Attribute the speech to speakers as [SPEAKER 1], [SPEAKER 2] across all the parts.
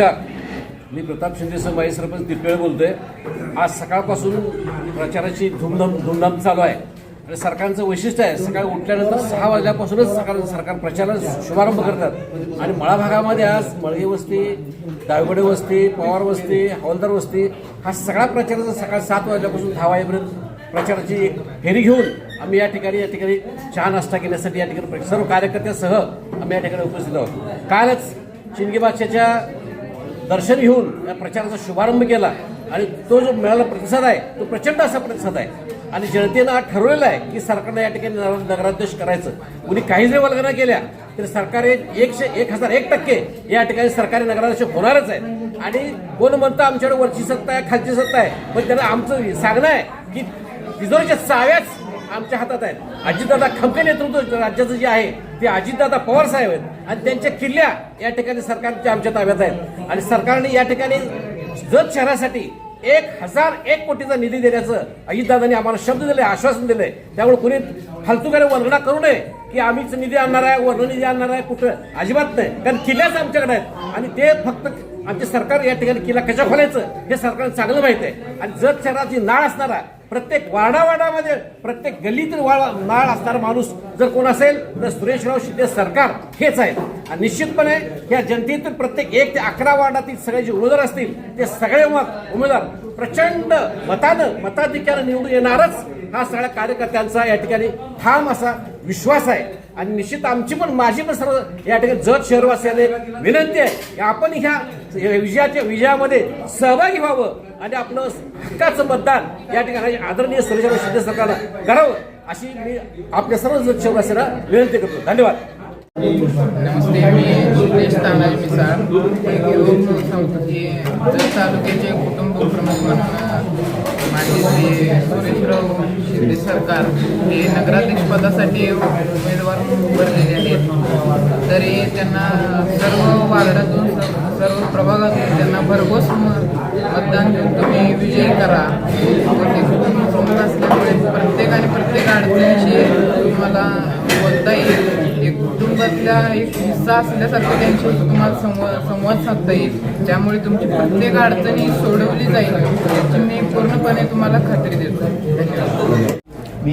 [SPEAKER 1] नमस्कार. मी प्रताप शिंदे समाई सरपंच तिरपेळ बोलतोय. आज सकाळपासून प्रचाराची धुमधाम धुमधाम चालू आहे. आणि सरकारचं वैशिष्ट्य आहे सकाळी उठल्यानंतर सहा वाजल्यापासूनच सरकार सरकार प्रचाराचा शुभारंभ करतात. आणि मळा भागामध्ये आज मळगे वस्ती दायगडे वस्ती पवार वस्ती हवालदार वस्ती हा सगळा प्रचाराचा सकाळ सात वाजल्यापासून दहा वाजेपर्यंत प्रचाराची एक फेरी घेऊन आम्ही या ठिकाणी या ठिकाणी चहा नाश्ता केल्यासाठी या ठिकाणी सर्व कार्यकर्त्यासह आम्ही या ठिकाणी उपस्थित आहोत. कालच चिंगी बादशाच्या दर्शन घेऊन या प्रचाराचा शुभारंभ केला आणि तो जो मिळाला प्रतिसाद आहे तो प्रचंड असा प्रतिसाद आहे. आणि जनतेनं आज ठरवलेलं आहे की सरकारनं या ठिकाणी नगराध्यक्ष करायचं. कुणी काही जरी वल्गना केल्या तरी सरकार एकशे एक हजार एक टक्के या ठिकाणी सरकारी नगराध्यक्ष होणारच आहे आणि कोण म्हणतं आमच्याकडे वरची सत्ता आहे खालची सत्ता आहे पण त्यांना आमचं सांगणं आहे की तिजोरीच्या चाव्याच आमच्या हातात आहेत. अजितदादा खमके नेतृत्व राज्याचं जे आहे ते अजितदादा पवार साहेब आहेत. आणि त्यांच्या किल्ल्या या ठिकाणी सरकारच्या आमच्या ताब्यात आहेत. आणि सरकारने या ठिकाणी जत शहरासाठी एक हजार एक कोटीचा निधी देण्याचं अजितदादांनी आम्हाला शब्द दिले आश्वासन दिले. त्यामुळे कुणी फालतूकडे वर्णना करू नये की आम्हीच निधी आणणार आहे वर्ण निधी आणणार आहे कुठं? अजिबात नाही. कारण किल्ल्याच आमच्याकडे आहेत. आणि ते फक्त आमचे सरकार या ठिकाणी किल्ला कशा खोलायचं हे सरकारला चांगलं माहिती आहे. आणि जत शहराची नाळ असणारा प्रत्येक वाडावाडामध्ये प्रत्येक गल्लीतील वाळ नाळ असणारा माणूस जर कोण असेल तर सुरेशराव शिंदे सरकार हेच आहे. आणि निश्चितपणे या जनतेतील प्रत्येक एक ते अकरा वार्डातील सगळे जे उमेदवार असतील ते सगळे उमेदवार. प्रचंड मतानं मताधिक्यानं निवडून येणारच हा सगळ्या कार्यकर्त्यांचा या ठिकाणी ठाम असा विश्वास आहे. आणि निश्चित आमची पण माझी पण सर्व या ठिकाणी जत शहरवासियाने विनंती आहे की आपण ह्या विजयाच्या विजयामध्ये सहभागी व्हावं आणि आपलं हक्काचं मतदान या ठिकाणी आदरणीय सुरेश शिंदे सरकारला करावं अशी मी आपल्या सर्व जत विनंती करतो. धन्यवाद.
[SPEAKER 2] नमस्ते. मी तानाजी मिसाळ घेऊन सांगतो की जत तालुक्याचे कुटुंब प्रमुख म्हणून माझे श्री सुरेशराव शिंदे सरकार हे नगराध्यक्षपदासाठी उमेदवार उभारलेले आहेत. तरी त्यांना सर्व वार्डातून सर्व प्रभागातून त्यांना भरघोस मतदान देऊन तुम्ही विजयी करा. ते कुटुंब प्रमुख असल्यामुळे प्रत्येकाने प्रत्येक अडचणीशी तुम्हाला बोलता येईल. एक एक हिस्सा असल्यासारखं त्यांच्याशी तुम्हाला संवाद संवाद साधता येईल. त्यामुळे तुमची प्रत्येक अडचणी सोडवली जाईल. याची मी पूर्णपणे तुम्हाला खात्री देतो. धन्यवाद.
[SPEAKER 3] मी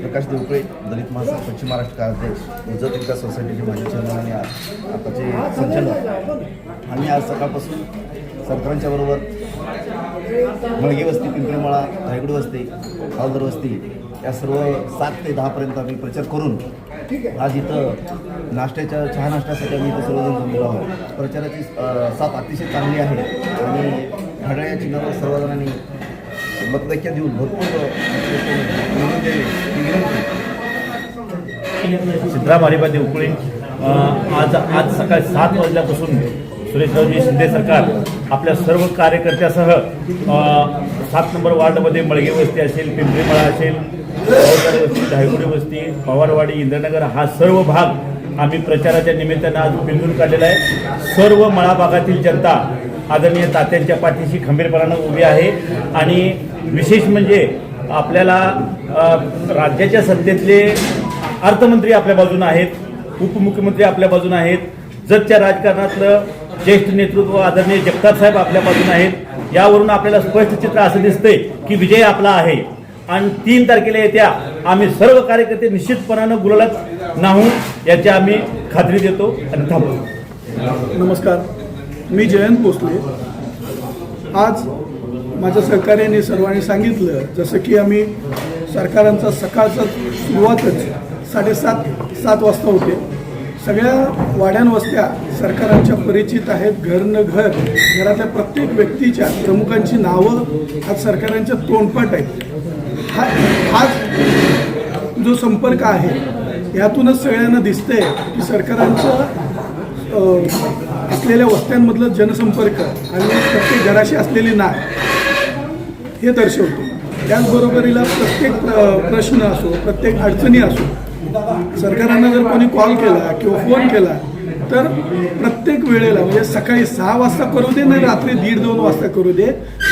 [SPEAKER 3] प्रकाश देवकळे दलित महासंघ पश्चिम महाराष्ट्र कार्याध्यक्ष उजत विकास सोसायटीचे माजी चेअरमन आणि आ- आताचे संचालक. आम्ही आज सकाळपासून सरकारांच्या बरोबर मळगे वस्ती पिंपरीमळा रायगड वस्ती हवालदार वस्ती या सर्व सात ते दहापर्यंत आम्ही प्रचार करून आज इथं नाश्त्याच्या चहा नाश्त्यासाठी आम्ही इथं सर्वजण जमलो आहोत. प्रचाराची साथ अतिशय चांगली आहे आणि घड्याळ या चिन्हावर सर्वजणांनी मतदैक्य देऊन भरपूर निवडून द्यावे
[SPEAKER 4] सिद्धराम अ, आज आज सकाळी सात वाजल्यापासून सुरेशरावजी शिंदे सरकार आपल्या सर्व कार्यकर्त्यासह सात नंबर वार्डमध्ये मळगे वस्ती असेल पिंपरीमळा असेल वस्ती वस्ती पवारवाडी इंद्रनगर हा सर्व भाग आम्ही प्रचाराच्या निमित्तानं आज पिंजून काढलेला आहे. सर्व मळा भागातील जनता आदरणीय तात्यांच्या पाठीशी खंबीरपणानं उभी आहे. आणि विशेष म्हणजे आपल्याला राज्याच्या सत्तेतले अर्थमंत्री आपल्या बाजूनं आहेत उपमुख्यमंत्री आपल्या बाजूनं आहेत जगच्या राजकारणातलं ज्येष्ठ नेतृत्व आदरणीय जगताप साहेब आपल्या बाजून आहेत. यावरून आपल्याला स्पष्ट चित्र असं दिसतंय की विजय आपला आहे. आणि तीन तारखेला येत्या आम्ही सर्व कार्यकर्ते निश्चितपणानं गुलालात नाहू याची आम्ही खात्री देतो आणि थांबतो
[SPEAKER 5] नमस्कार. मी जयंत भोसले. आज माझ्या सहकार्याने सर्वांनी सांगितलं जसं की आम्ही सरकारांचा सकाळचा सुरुवातच साडेसात सात वाजता होते. सगळ्या वाड्यांवस्त्या सरकारांच्या परिचित आहेत घर न घर घरातल्या प्रत्येक व्यक्तीच्या प्रमुखांची नावं आज सरकारांच्या तोंडपाठ आहेत. हा आज जो संपर्क आहे यातूनच सगळ्यांना दिसतंय की सरकारांचं असलेल्या वस्त्यांमधलं जनसंपर्क आणि प्रत्येक घराशी असलेली नाळ हे दर्शवतो. त्याचबरोबरीला प्रत्येक प्रश्न असो प्रत्येक अडचणी असो सरकारांना जर कोणी कॉल केला किंवा फोन केला तर प्रत्येक वेळेला म्हणजे सकाळी सहा वाजता करू दे नाही रात्री दीड दोन वाजता करू दे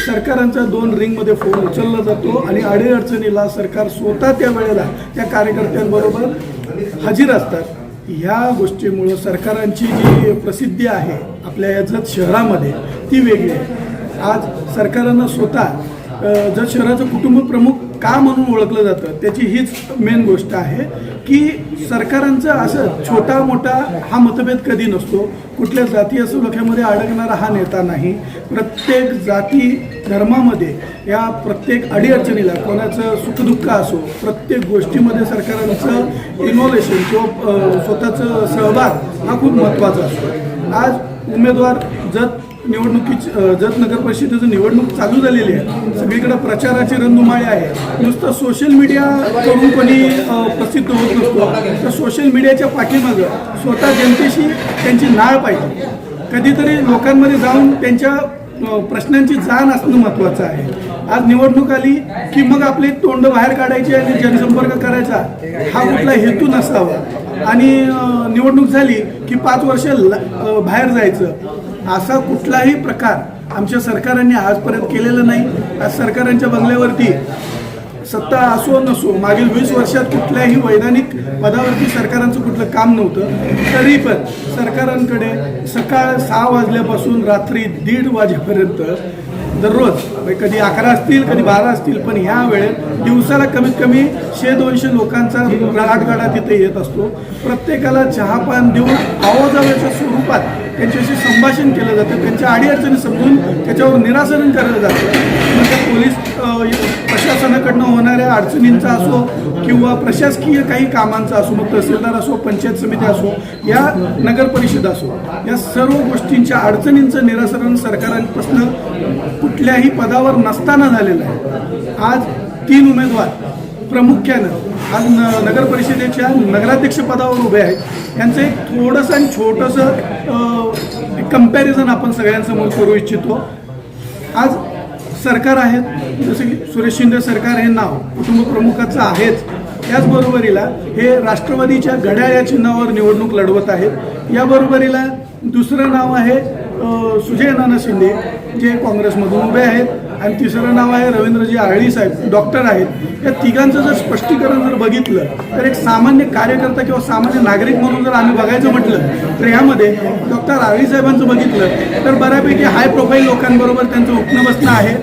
[SPEAKER 5] सरकारांचा दोन रिंगमध्ये फोन उचलला जातो आणि अडीअडचणीला सरकार स्वतः त्या वेळेला त्या कार्यकर्त्यांबरोबर हजीर असतात. ह्या गोष्टीमुळं सरकारांची जी प्रसिद्धी आहे आपल्या या जत शहरामध्ये ती वेगळी आहे. आज सरकारांना स्वतः जत शहराचं कुटुंब प्रमुख का म्हणून ओळखलं जातं? त्याची हीच मेन गोष्ट आहे की सरकारांचं असं छोटा मोठा हा मतभेद कधी नसतो. कुठल्या जाती असुलख्यामध्ये अडकणारा हा नेता नाही. प्रत्येक जाती धर्मामध्ये या प्रत्येक अडीअडचणीला कोणाचं सुखदुःख असो प्रत्येक गोष्टीमध्ये सरकारांचं इन्व्हॉल्वेशन किंवा स्वतःचं सहभाग हा खूप महत्त्वाचा असतो. आज उमेदवार जर निवडणुकीची जत नगर परिषदेचं निवडणूक चालू झालेली आहे. सगळीकडे प्रचाराची रणधुमाळी आहे. नुसतं सोशल मीडिया करून कोणी प्रसिद्ध होत नसतो. तर सोशल मीडियाच्या पाठीमागं स्वतः जनतेशी त्यांची नाळ पाहिजे. कधीतरी लोकांमध्ये जाऊन त्यांच्या प्रश्नांची जाण असणं महत्त्वाचं आहे. आज निवडणूक आली की मग आपले तोंड बाहेर काढायची आणि जनसंपर्क करायचा हा कुठला हेतू नसावा. आणि निवडणूक झाली की पाच वर्ष बाहेर जायचं. असा कुठलाही प्रकार आमच्या सरकारांनी आजपर्यंत केलेला नाही. आज सरकारांच्या बंगल्यावरती सत्ता असो नसो मागील वीस वर्षात कुठल्याही वैधानिक पदावरती सरकारांचं कुठलं काम नव्हतं. तरी पण सरकारांकडे सकाळ सहा वाजल्यापासून रात्री दीड वाजेपर्यंत दररोज. म्हणजे कधी अकरा असतील कधी बारा असतील पण ह्या वेळेत दिवसाला कमीत कमी शे दोनशे लोकांचा राडगाडा तिथे येत असतो. प्रत्येकाला चहापान देऊन आवाजाव्याच्या स्वरूपात त्यांच्याशी संभाषण केलं जातं. त्यांच्या अडीअडचणी समजून त्याच्यावर निरासरण केलं जातं. मग त्या पोलीस प्रशासनाकडनं होणाऱ्या अडचणींचा असो किंवा प्रशासकीय काही कामांचा असो मग तहसीलदार असो पंचायत समिती असो या नगर परिषद असो या सर्व गोष्टींच्या अडचणींचं निरासरण सरकारांपासून कुठल्याही पदावर नसताना झालेलं आहे. आज तीन उमेदवार प्रामुख्यानं आज न नगर परिषदेच्या नगराध्यक्ष पदावर उभे आहेत. यांचं एक थोडंसं आणि छोटंसं कंपॅरिझन आपण सगळ्यांसमोर करू इच्छितो. आज सरकार आहेत जसं की सुरेश शिंदे सरकार हे नाव कुटुंबप्रमुखाचं आहेच त्याचबरोबरीला हे राष्ट्रवादीच्या घड्याळ या चिन्हावर निवडणूक लढवत आहेत. याबरोबरीला दुसरं नाव आहे सुजय नाना शिंदे जे काँग्रेसमधून उभे आहेत. आणि तिसरं नाव आहे रवींद्रजी आळी साहेब डॉक्टर आहेत. या तिघांचं जर स्पष्टीकरण जर बघितलं तर एक सामान्य कार्यकर्ता किंवा सामान्य नागरिक म्हणून जर आम्ही बघायचं म्हटलं तर यामध्ये डॉक्टर आळी साहेबांचं बघितलं तर बऱ्यापैकी हाय प्रोफाईल लोकांबरोबर त्यांचं उठणं बसणं आहे.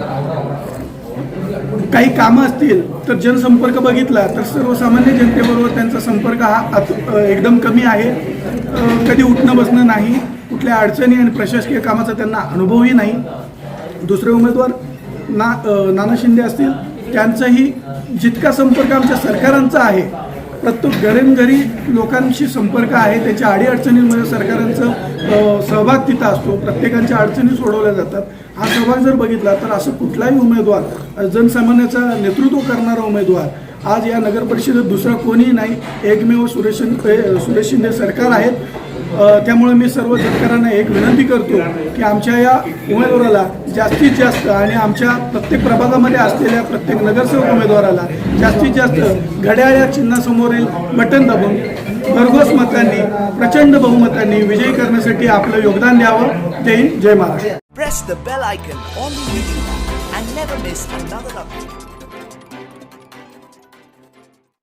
[SPEAKER 5] काही कामं असतील तर जनसंपर्क बघितला तर सर्वसामान्य जनतेबरोबर त्यांचा संपर्क हा अत- एकदम कमी आहे. कधी उठणं बसणं नाही कुठल्या अडचणी आणि प्रशासकीय कामाचा त्यांना अनुभवही नाही. दुसरे उमेदवार? ना नाना शिंदे असतील त्यांचाही जितका संपर्क आमच्या सरकारांचा आहे प्रत्येक घरी लोकांशी संपर्क आहे त्याच्या अडीअडचणींमध्ये सरकारांचं सहभाग तिथं असतो प्रत्येकांच्या अडचणी सोडवल्या जातात. हा सहभाग जर बघितला तर असं कुठलाही उमेदवार जनसामान्याचा नेतृत्व करणारा उमेदवार आज या नगर परिषदेत दुसरा कोणीही नाही. एकमेव सुरेश सुरेश शिंदे सरकार आहेत. त्यामुळे मी सर्व शेतकऱ्यांना एक विनंती करतो की आमच्या या उमेदवाराला जास्तीत जास्त आणि आमच्या प्रत्येक प्रभागामध्ये असलेल्या प्रत्येक नगरसेवक उमेदवाराला जास्तीत जास्त घड्याळ या चिन्हासमोरील बटन दाबून भरघोस मतांनी प्रचंड बहुमतांनी विजयी करण्यासाठी आपलं योगदान द्यावं. जय हिंद जय महाराष्ट्र.